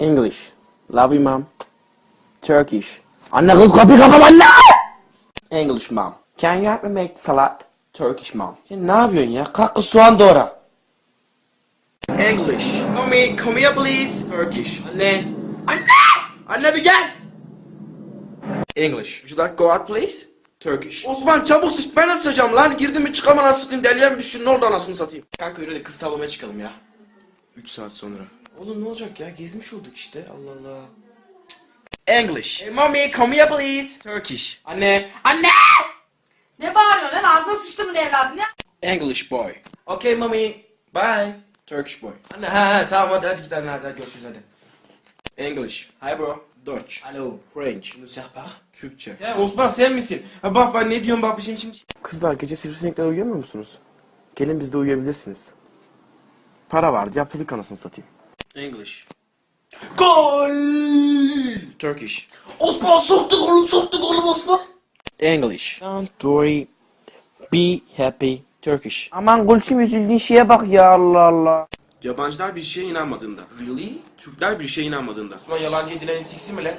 English. Love you mom. Turkish. Anne kız kapıyı kapat anne! English mom. Can you help me make salad? Turkish mom. Sen ne yapıyorsun ya? Kalk kız soğan doğra. English. Mommy, come here please. Turkish. Anne. Anne! Anne bir gel. English. Would you like go out please? Turkish. Osman çabuk sıç ben nasıl lan? Girdim mi çıkamam anasını satayım deliye mi düştün ne oldu anasını satayım? Kanka yürü de kız tavlamaya çıkalım ya. 3 saat sonra. Oğlum ne olacak ya gezmiş olduk işte Allah Allah. English. Hey mommy come here please. Turkish. Anne. Anne! Ne bağırıyorsun lan? Ağzına sıçtımın evladı ne? English boy. Okay mommy. Bye. Turkish boy. Anne ha ha tamam hadi hadi gidelim hadi, hadi görüşürüz hadi. English. Hi bro. Dutch. Hello. French. Ne yapar? Türkçe. Ya Osman sen misin? Ha bak bak ne diyorsun bak şimdi şimdi. Kızlar gece sivrisinekler uyuyamıyor musunuz? Gelin biz de uyuyabilirsiniz. Para vardı yaptırdık anasını satayım. English. Gol! Turkish. Osman soktuk oğlum soktuk oğlum Osman. English. Don't worry. Be happy. Turkish. Aman Gülsüm üzüldüğün şeye bak ya Allah Allah. Yabancılar bir şeye inanmadığında. Really? Türkler bir şeye inanmadığında. Osman yalancı edilen siksin mi lan?